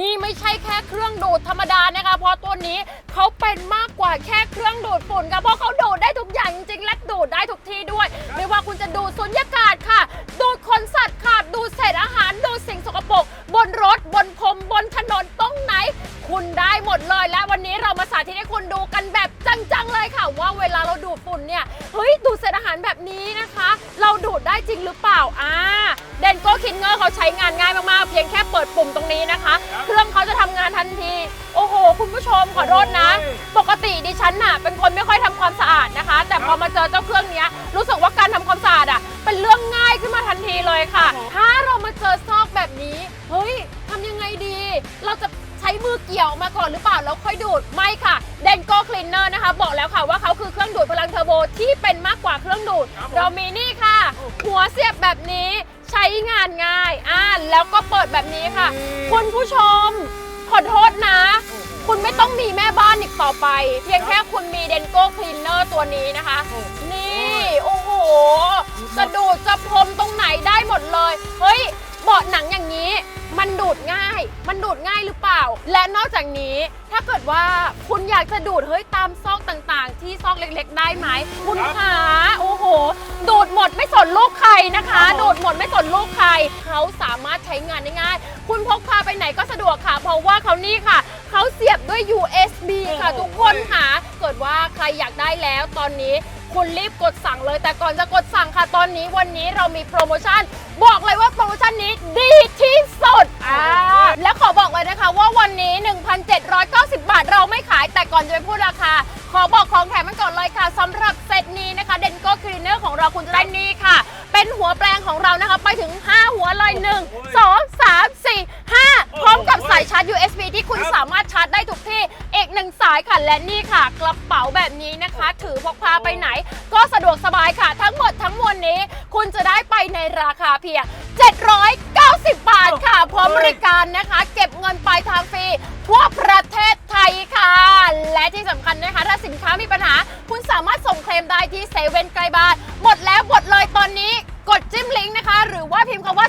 นี่ไม่ใช่แค่เครื่องดูดธรรมดานะคะ เพราะตัวนี้เขาเป็นมากกว่าแค่เครื่องดูดฝุ่นค่ะเพราะเขาดูดได้ทุกอย่างจริงๆและดูดได้ทุกที่ด้วย ไม่ว่าคุณจะดูดสุญญากาศค่ะ ดูดขนสัตว์ค่ะ ดูดเศษอาหาร ดูดสิ่งสกปรกบนรถบนพรมบนถนนตรงไหน คุณได้หมดเลยและวันนี้เรามาสาธิตให้คุณดูกันแบบจังๆเลยค่ะ ว่าเวลาเราดูดฝุ่นเนี่ยเฮ้ยดูดเศษอาหารแบบนี้นะคะ เราดูดได้จริงหรือเปล่าอ่า เดนโก้คินเนอร์เขาใช้งานง่ายมากๆ เพียงแค่เปิดปุ่มตรงนี้นะคะ เครื่องเขาจะทำงานทันที โอ้โห คุณผู้ชมขอโทษนะ ปกติดิฉันน่ะเป็นคนไม่ค่อยทำความสะอาดนะคะ แต่พอมาเจอเจ้าเครื่องเนี้ยรู้สึกว่าการทำความสะอาดอะเป็นเรื่องง่ายขึ้นมาทันทีเลยค่ะ ถ้าเรามาเจอซอกแบบนี้ เฮ้ยทำยังไงดี เราจะใช้มือเกี่ยวมาก่อนหรือเปล่าแล้วค่อยดูดไม่ค่ะเดนโก้คลีนเนอร์นะคะ บอกแล้วค่ะว่าเขาคือเครื่องดูดพลังเทอร์โบที่เป็นมากกว่าเครื่องดูดครับผมเรามีนี่ค่ะ หัวเสียบแบบนี้ใช้ งานง่ายอ่าแล้วก็เปิดแบบนี้ค่ะ คุณผู้ชม ขอโทษนะ คุณไม่ต้องมีแม่บ้านอีกต่อไป เพียงแค่คุณมีเดนโก้คลีนเนอร์ตัวนี้นะคะ นี่โอ้โหจะดูดจะพรมตรงไหนได้หมดเลย เฮ้ยเบาะหนังอย่างนี้มันดูดง่าย มันดูดง่ายหรือเปล่า และนอกจากนี้ถ้าเกิดว่าคุณอยากจะดูดเฮ้ยตามซอกต่างๆ ที่ซอกเล็กๆ ได้ไหมคุณครับขา นลูกใครนะคะครับผมดูดหมดไม่สนลูกใครเขาสามารถใช้งานได้ง่าย คุณพกพาไปไหนก็สะดวกค่ะ เพราะว่าเขานี่ค่ะ เขาเสียบด้วย USB ค่ะโอ้โหทุกคนค่ะ เกิดว่าใครอยากได้แล้วตอนนี้คุณรีบกดสั่งเลย แต่ก่อนจะกดสั่งค่ะตอนนี้วันนี้เรามีโปรโมชั่น บอกเลยว่าโปรโมชั่นนี้ดีที่สุดอ่าและขอบอกเลยนะคะว่าวันนี้ 1,790 บาทเราไม่ขายแต่ก่อนจะไปพูดราคา ขอบอกของแถมมันก่อนเลยค่ะสำหรับเซตนี้นะคะเดนโก้คลีนเนอร์ของเราคุณจะได้นี่ค่ะ ของเรานะคะ ไปถึง 5 หัวเลย 1 2 3 4 5 พร้อมกับสายชาร์จ USB ที่คุณครับสามารถชาร์จได้ทุกที่ อีกหนึ่งสายค่ะ และนี่ค่ะ กระเป๋าแบบนี้นะคะ ถือพกพาไปไหน ก็สะดวกสบายค่ะ ทั้งหมดทั้งมวลนี้ คุณจะได้ไปในราคาเพียง 790 บาทค่ะ พร้อมบริการนะคะ เก็บเงินปลายทางฟรีทั่วประเทศไทยค่ะ และที่สำคัญนะคะ ถ้าสินค้ามีปัญหา คุณสามารถส่งเคลมได้ที่เซเว่นใกล้บ้าน หมดแล้วหมดเลยตอนนี้ กดจิ้มลิงก์นะคะ หรือว่าพิมพ์คำว่า